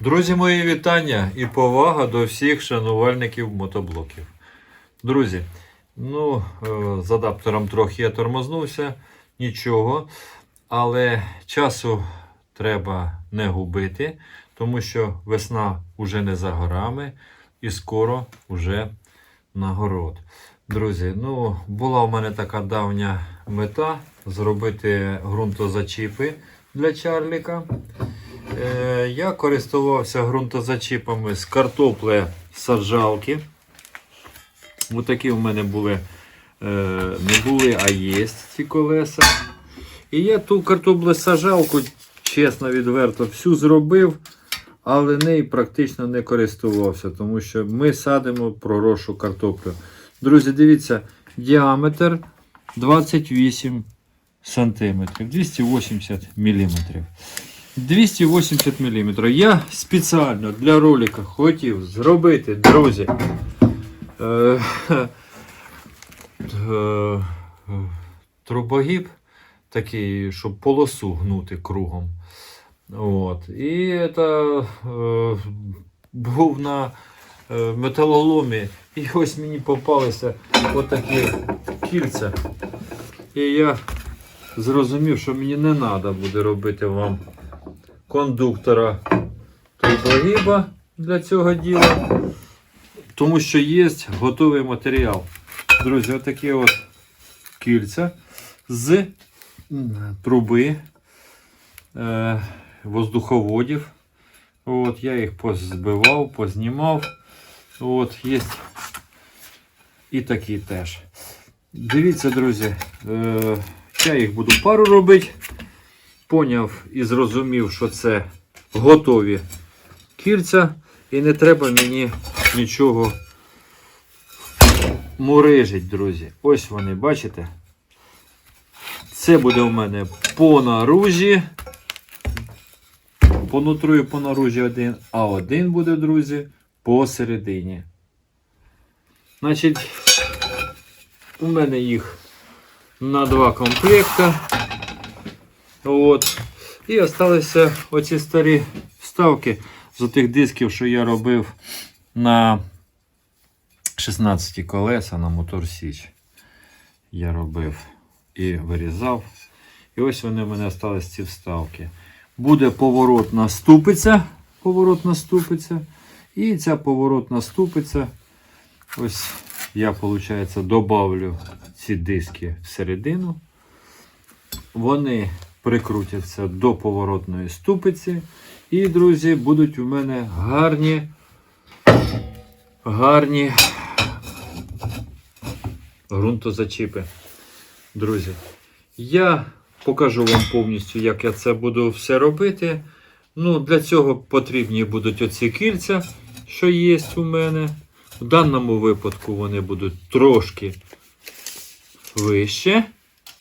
Друзі, мої вітання і повага до всіх шанувальників мотоблоків. Друзі, ну, е, з адаптером трохи я тормознувся, нічого. Але часу треба не губити, тому що весна вже не за горами і скоро вже на город. Друзі, ну, була у мене така давня мета зробити ґрунтозачіпи для Чарліка. Е, я користувався ґрунтозачіпами з картопле саджалки. Ось такі в мене були, е, не були, а є ці колеса. І я ту картоплю саджалку, чесно, відверто, всю зробив, але нею практично не користувався, тому що ми садимо пророшу картоплю. Друзі, дивіться, діаметр 28 см, 280 мм. 280 мм. Я спеціально для ролика хотів зробити, друзі. е, е, Трубогіб такий, щоб полосу гнути кругом. От. І це е, був на е, металоломі. І ось мені попалися отакі кільця. І я зрозумів, що мені не треба буде робити вам кондуктора трубогіба для цього діла. Тому що є готовий матеріал. Друзі, отакі от кільця з труби е, воздуховодів. От, я їх позбивав, познімав. От, є і такі теж. Дивіться, друзі, е, я їх буду пару робити. Поняв і зрозумів, що це готові кільця, і не треба мені нічого мурижить, друзі. Ось вони, бачите? Це буде у мене по наружі. По нутру і по наружі один, а один буде, друзі, посередині. Значить, у мене їх на два комплекта. От. І залишилися оці старі вставки з тих дисків, що я робив на 16 колеса на мотор Січ. Я робив і вирізав. І ось вони в мене залишились ці вставки. Буде поворотна ступиця. Поворотна ступиця. І ця поворотна ступиця. Ось я, виходить, добавлю ці диски всередину. Вони прикрутяться до поворотної ступиці. І, друзі, будуть у мене гарні, гарні ґрунтозачіпи. Друзі, я покажу вам повністю, як я це буду все робити. Ну, Для цього потрібні будуть оці кільця, що є у мене. В даному випадку вони будуть трошки вище.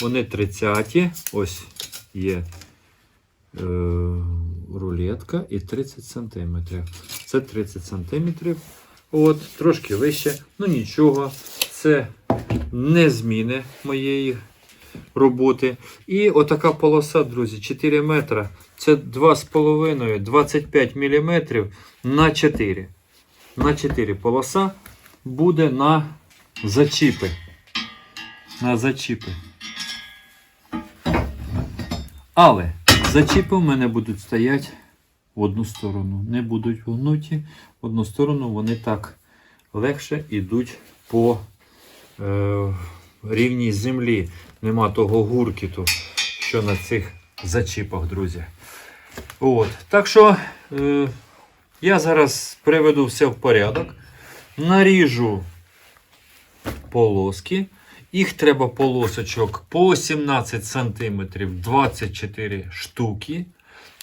Вони 30. Ось є е, рулетка і 30 см. Це 30 см. От, трошки вище. Ну нічого, це не зміни моєї роботи. І отака полоса, друзі, 4 метра. Це 2,5, 25 мм на 4. На 4 полоса буде на зачіпи. На зачіпи. Але зачіпи в мене будуть стояти в одну сторону. Не будуть гнуті. В одну сторону вони так легше йдуть по е, рівній землі. Нема того гуркіту, що на цих зачіпах, друзі. От. Так що е, я зараз приведу все в порядок. Наріжу полоски. Їх треба полосочок по 17 см 24 штуки.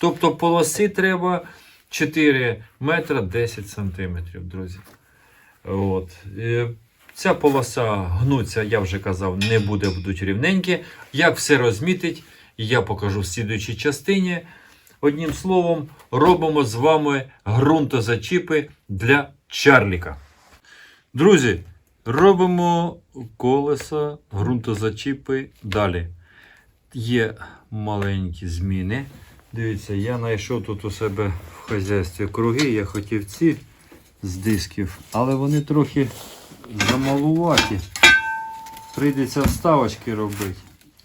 Тобто полоси треба 4 метра 10 см, друзі. От. Е, Ця полоса гнуться, я вже казав, не буде будуть рівненькі. Як все розмітить, я покажу в слідуючій частині. Одним словом, робимо з вами ґрунтозачіпи для Чарліка. Друзі, робимо колеса, ґрунтозачіпи далі. Є маленькі зміни. Дивіться, я знайшов тут у себе в хазяйстві круги, я хотів ці з дисків, але вони трохи замалуваті. Прийдеться вставочки робити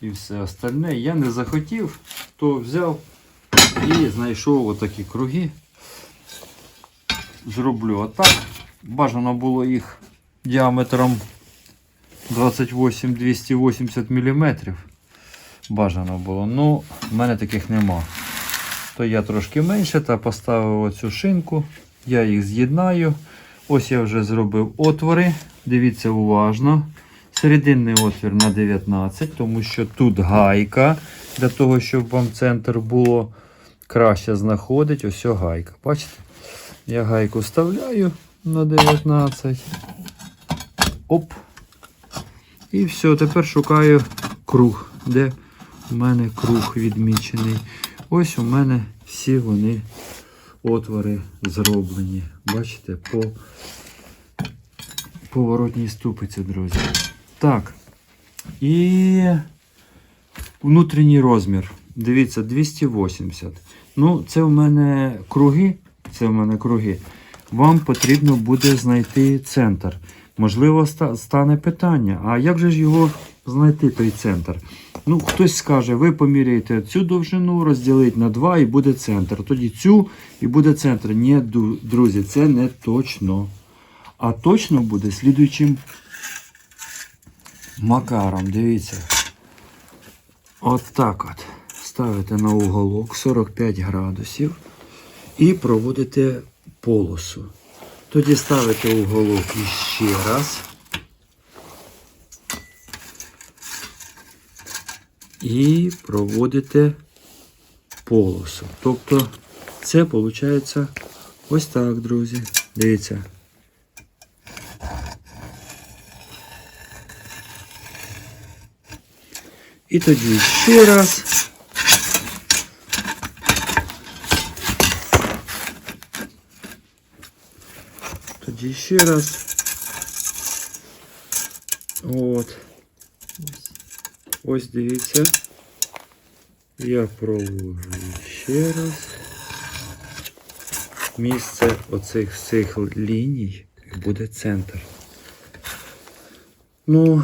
і все остальне. Я не захотів, то взяв і знайшов отакі круги. Зроблю отак. Бажано було їх діаметром 28-280 мм. Бажано було. Ну, в мене таких нема. То я трошки менше та поставив оцю шинку. Я їх з'єднаю. Ось я вже зробив отвори. Дивіться уважно. Серединний отвір на 19, тому що тут гайка. Для того, щоб вам центр було краще знаходить. Ось гайка. Бачите? Я гайку вставляю на 19. Оп. І все, тепер шукаю круг. Де у мене круг відмічений. Ось у мене всі вони отвори зроблені. Бачите, по поворотній ступиці, друзі. Так. І внутрішній розмір. Дивіться, 280. Ну, це в мене круги. Це в мене круги. Вам потрібно буде знайти центр. Можливо, стане питання, а як же ж його знайти, той центр? Ну, хтось скаже, ви поміряєте цю довжину, розділить на 2 і буде центр. Тоді цю і буде центр. Ні, друзі, це не точно. А точно буде слідуючим макаром. Дивіться. От так от. Ставите на уголок 45 градусів і проводите полосу. Тоді ставите уголок іще раз. І проводите полосу. Тобто це виходить ось так, друзі. Дивіться. І тоді ще раз. Тоді ще раз. От. Ось дивіться. Я проводжу ще раз. Місце оцих цих ліній буде центр. Ну,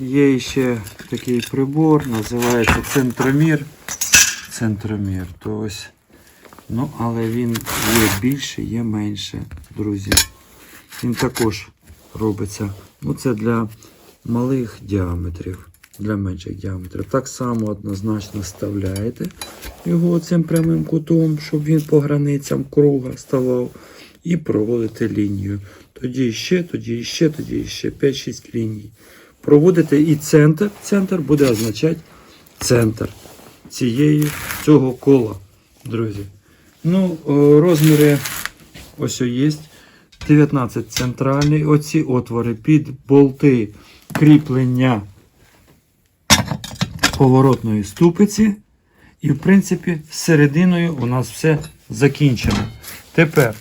є ще такий прибор, називається центромір. Центромір. То ось. Ну, але він є більше, є менше, друзі. Він також робиться. Ну, це для малих діаметрів, для менших діаметрів. Так само однозначно вставляєте його цим прямим кутом, щоб він по границям круга ставав. І проводите лінію. Тоді ще, тоді ще, тоді ще 5-6 ліній. Проводите і центр. Центр буде означати центр цієї цього кола, друзі. Ну, о, розміри ось є. 19 центральний. Оці отвори під болти кріплення поворотної ступиці. І, в принципі, серединою у нас все закінчено. Тепер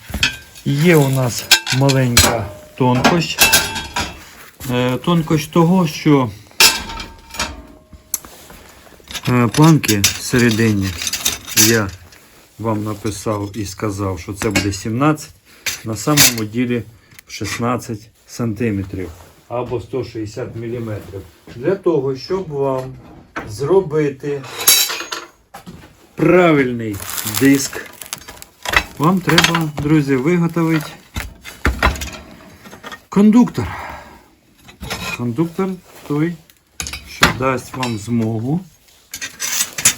є у нас маленька тонкощ. Е, Тонкощ того, що е, планки всередині я вам написав і сказав, що це буде 17, на самому ділі 16 сантиметрів або 160 мм. Для того, щоб вам зробити правильний диск, вам треба, друзі, виготовити кондуктор. Кондуктор той, що дасть вам змогу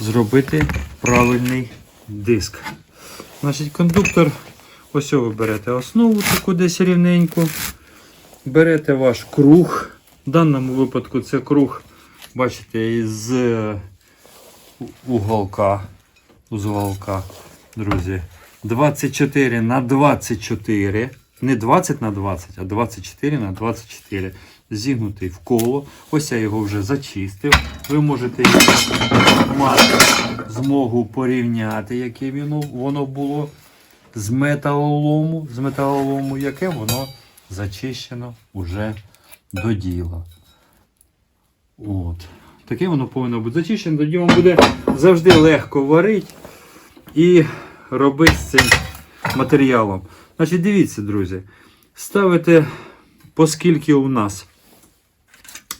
зробити правильний диск. Значить, кондуктор, ось ви берете основу таку десь рівненьку, берете ваш круг. В даному випадку це круг, бачите, із е, уголка, з уголка, друзі. 24 на 24. Не 20 на 20, а 24 на 24. Зігнутий в коло. Ось я його вже зачистив. Ви можете мати змогу порівняти, яке воно, воно було з металолому, з металолому, яке воно зачищено уже до діла. От. Таке воно повинно бути зачищено, тоді вам буде завжди легко варити. і робити з цим матеріалом. Значить, дивіться, друзі, ставите, оскільки у нас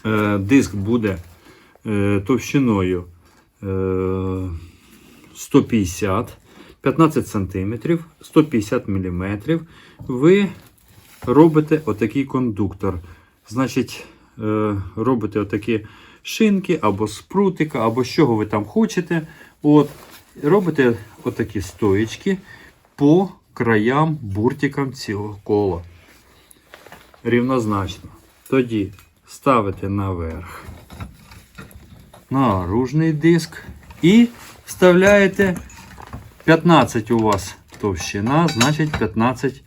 е, диск буде е, товщиною е, 150 15 см, 150 мм, ви робите отакий кондуктор. Значить, е, робите отакі шинки або з прутика, або з чого ви там хочете. От, робите отакі стоїчки по краям буртикам цілого кола. Рівнозначно. Тоді ставите наверх наружний диск і вставляєте 15 у вас товщина, значить 15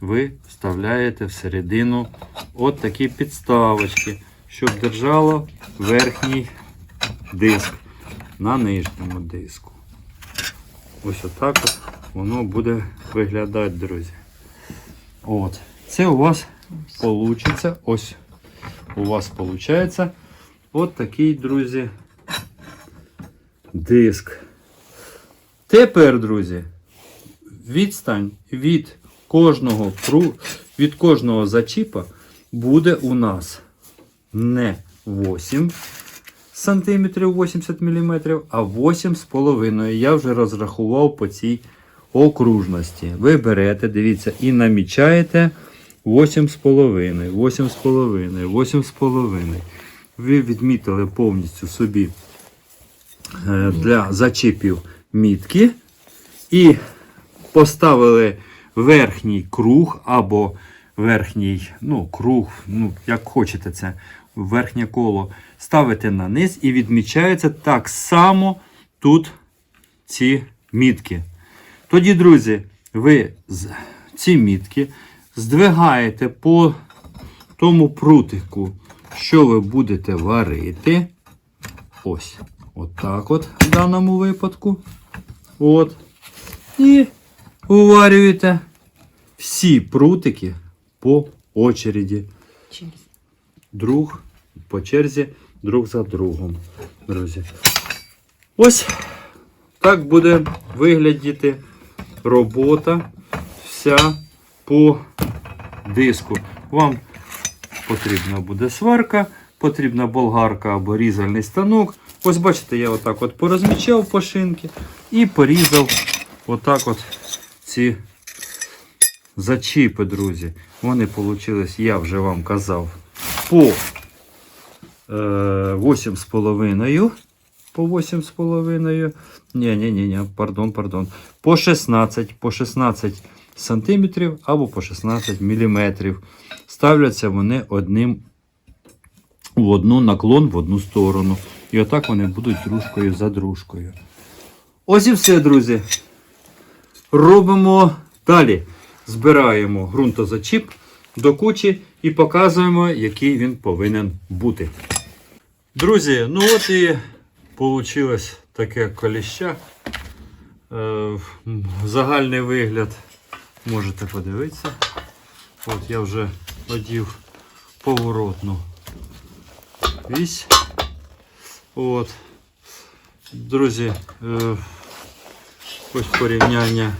ви вставляєте всередину от такі підставочки, щоб держало верхній диск на нижньому диску. Ось отак от воно буде виглядати, друзі. От. Це у вас получиться. Ось у вас получається от такий, друзі, диск. Тепер, друзі, відстань від кожного від кожного зачіпа буде у нас не 8 см 80 мм, а 8,5 Я вже розрахував по цій окружності. Ви берете, дивіться, і намічаєте 8,5, 8,5, 8,5. Ви відмітили повністю собі е, для зачіпів мітки і поставили верхній круг або верхній ну, круг, ну, як хочете це, верхнє коло, ставите на низ і відмічається так само тут ці мітки. Тоді, друзі, ви ці мітки здвигаєте по тому прутику, що ви будете варити. Ось. Отак от в даному випадку. От. І уварюєте всі прутики по очереді. Друг по черзі, друг за другом. Друзі. Ось так буде виглядіти робота вся по диску. Вам потрібна буде сварка, потрібна болгарка або різальний станок. Ось бачите, я отак от порозмічав по шинки і порізав отак от ці зачіпи, друзі. Вони вийшли, я вже вам казав, по е, 8,5. По 8,5. Ні, ні, ні, ні, пардон, пардон. По 16, по 16 сантиметрів або по 16 міліметрів. Ставляться вони одним в одну наклон в одну сторону. І отак вони будуть дружкою за дружкою. Ось і все, друзі. Робимо далі. Збираємо ґрунтозачіп до кучі і показуємо, який він повинен бути. Друзі, ну от і вийшло таке коліща. Е, Загальний вигляд можете подивитися. От я вже одів поворотну вісь. От. Друзі, е, ось порівняння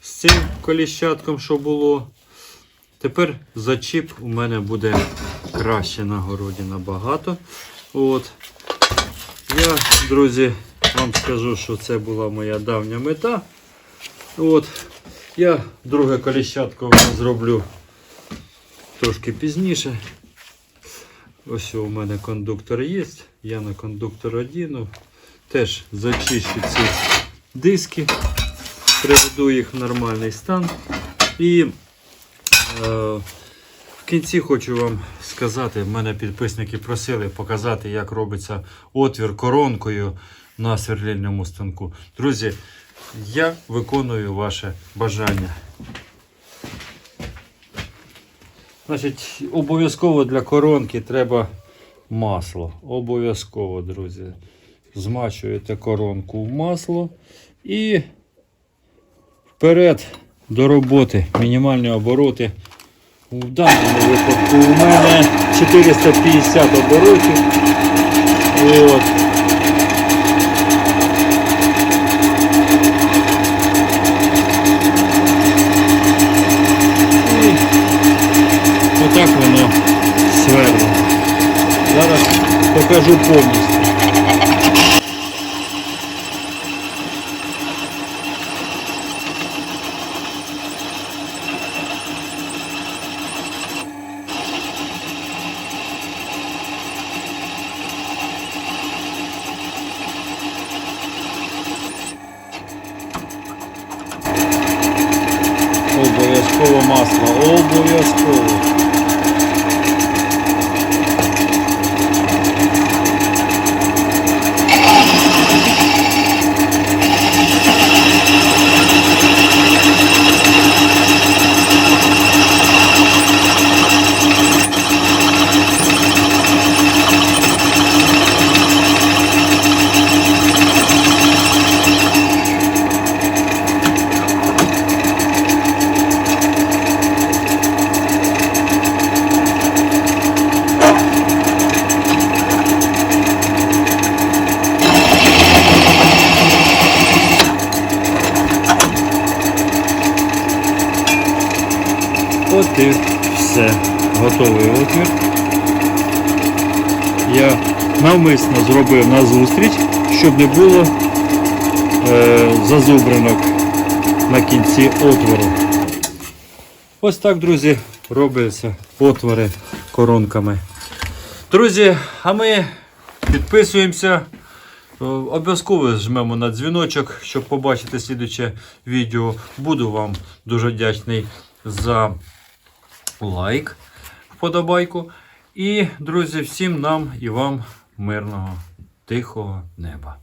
з цим коліщатком, що було. Тепер зачіп у мене буде краще на городі набагато. От. Я, друзі, вам скажу, що це була моя давня мета. От. Я друге коліщатко зроблю трошки пізніше. Ось у мене кондуктор є. Я на кондуктор одіну. Теж зачищу ці диски, приведу їх в нормальний стан. І е, в кінці хочу вам сказати, в мене підписники просили показати, як робиться отвір коронкою на сверлильному станку. Друзі, я виконую ваше бажання. Значить, обов'язково для коронки треба масло. Обов'язково, друзі змачуєте коронку в масло і вперед до роботи мінімальні обороти. В даному випадку у мене 450 оборотів. От. І отак воно сверло. Зараз покажу повністю. Масло, обов'язково. От і все. Готовий отвір. Я навмисно зробив на зустріч, щоб не було е, зазубринок на кінці отвору. Ось так, друзі, робляться отвори коронками. Друзі, а ми підписуємося. Е, Обов'язково жмемо на дзвіночок, щоб побачити слідуче відео. Буду вам дуже вдячний за лайк, вподобайку. І, друзі, всім нам і вам мирного, тихого неба.